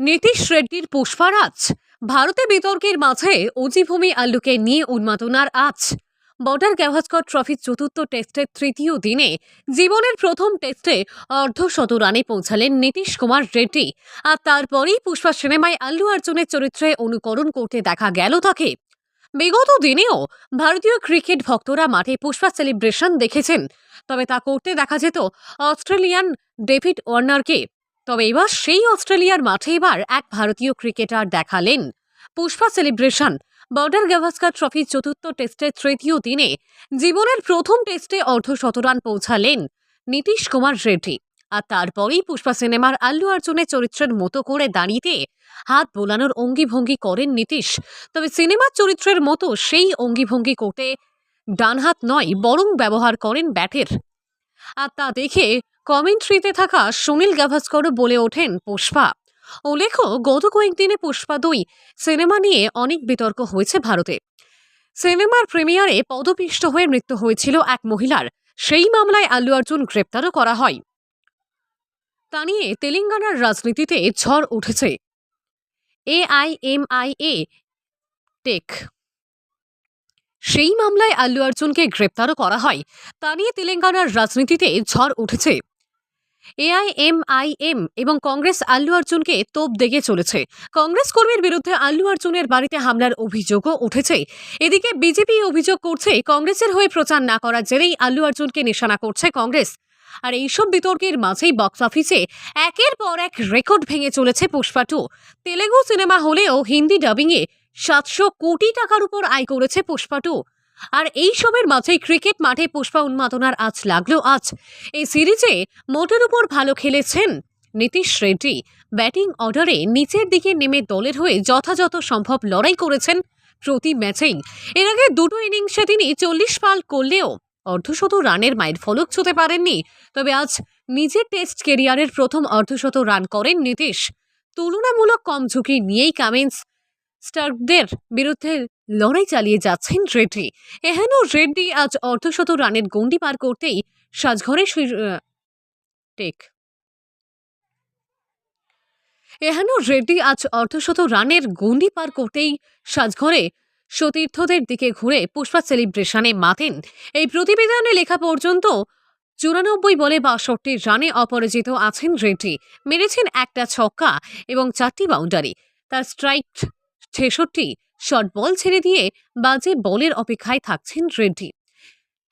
নীতিশ রেড্ডির পুষ্পারাজ। ভারতে বিতর্কের মাঝে অজিভূমি আল্লুকে নিয়ে উন্মাদনার আজ বর্ডার গাভাস্কর ট্রফির চতুর্থ টেস্টের তৃতীয় দিনে জীবনের প্রথম টেস্টে অর্ধশত রানে পৌঁছালেন নীতিশ কুমার রেড্ডি। আর তারপরেই পুষ্পা সিনেমায় আল্লু অর্জুনের চরিত্রে অনুকরণ করতে দেখা গেল তাকে। বিগত দিনেও ভারতীয় ক্রিকেট ভক্তরা মাঠে পুষ্পা সেলিব্রেশন দেখেছেন। তবে তা করতে দেখা যেত অস্ট্রেলিয়ান ডেভিড ওয়ার্নারকে। তবে এবার সেই অস্ট্রেলিয়ার মাঠে এবার এক ভারতীয় ক্রিকেটার দেখালেন। পুষ্পা সেলিব্রেশন, বর্ডার গাভাস্কার ট্রফির চতুর্থ টেস্টের তৃতীয় দিনে জীবনের প্রথম টেস্টে অর্ধশতরান পৌঁছালেন নীতিশ কুমার রেড্ডি। আর তারপরেই পুষ্পা সিনেমার আল্লু অর্জুনের চরিত্রের মতো করে দাঁড়িয়ে হাত বোলানোর অঙ্গিভঙ্গি করেন নীতিশ। তবে সিনেমার চরিত্রের মতো সেই অঙ্গিভঙ্গি করতে ডান হাত নয়, বরং ব্যবহার করেন ব্যাটের। আর তা দেখে কমেন্ট্রিতে থাকা সুনীল গাভাস্করও বলে ওঠেন পুষ্পা। উল্লেখ্য, গত কয়েকদিনে পুষ্পা দুই সিনেমা নিয়ে অনেক বিতর্ক হয়েছে ভারতে। সিনেমার প্রিমিয়ারে পদপিষ্ট হয়ে মৃত্যু হয়েছিল এক মহিলার। সেই মামলায় আল্লু অর্জুন গ্রেপ্তারও করা হয়। তা নিয়ে তেলেঙ্গানার রাজনীতিতে ঝড় উঠেছে। এআইএমআইএ টেক। সেই মামলায় আল্লু অর্জুনকে গ্রেপ্তারও করা হয়। তা নিয়ে তেলেঙ্গানার রাজনীতিতে ঝড় উঠেছে। এআইএমআইএম এবং কংগ্রেস আল্লু অর্জুনকে তোপ দেখে চলেছে। কংগ্রেস কর্মীর বিরুদ্ধে আল্লু অর্জুনের বাড়িতে হামলার অভিযোগও উঠেছে। এদিকে বিজেপি অভিযোগ করছে, কংগ্রেসের হয়ে প্রচার না করার জেরেই আল্লু অর্জুনকে নিশানা করছে কংগ্রেস। আর এইসব বিতর্কের মাঝেই বক্স অফিসে একের পর এক রেকর্ড ভেঙে চলেছে পুষ্পা টু। তেলেগু সিনেমা হলেও হিন্দি ডাবিংয়ে সাতশো কোটি টাকার উপর আয় করেছে পুষ্পা টু। আর এই সবের মাঝেই ক্রিকেট মাঠে পুষ্পা উন্মাদনার আজ লাগল আজ এই সিরিজে মোটের উপর ভালো খেলেছেন নীতিশ রেড্ডি। ব্যাটিং অর্ডারে নিচের দিকে নেমে দলের হয়ে যথাযথ সম্ভব লড়াই করেছেন প্রতি ম্যাচেই। এর আগে দুটো ইনিংসে তিনি চল্লিশ পাল করলেও অর্ধশত রানের মাইল ফলক ছুঁতে পারেননি। তবে আজ নিজের টেস্ট কেরিয়ারের প্রথম অর্ধশত রান করেন নীতিশ। তুলনামূলক কম ঝুঁকি নিয়েই কামিন্স স্টার্কদের বিরুদ্ধে লড়াই চালিয়ে যাচ্ছেন রেড্ডি। এহেন রেড্ডি আজ অর্ধশত রানের গণ্ডি পার করতেই সাজঘরে টেক। এহেন রেড্ডি আজ অর্ধশত রানের গণ্ডি পার করতেই সাজঘরে সতীর্থদের দিকে ঘুরে পুষ্পা সেলিব্রেশনে মাতেন। এই প্রতিবেদনে লেখা পর্যন্ত, চুরানব্বই বলে বাষট্টি রানে অপরাজিত আছেন রেড্ডি। মেরেছেন একটা ছক্কা এবং চারটি বাউন্ডারি। তার স্ট্রাইক ছেষট্টি শর্ট বল ছেড়ে দিয়ে বাজে বলের অপেক্ষায় থাকছেন রেড্ডি।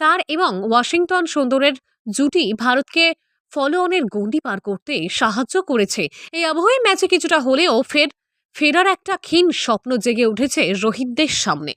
তার এবং ওয়াশিংটন সুন্দরের জুটি ভারতকে ফলো অনের গণ্ডি পার করতে সাহায্য করেছে। এই আবহে ম্যাচে কিছুটা হলেও ফের, ফেরার একটা ক্ষীণ স্বপ্ন জেগে উঠেছে রোহিতদের সামনে।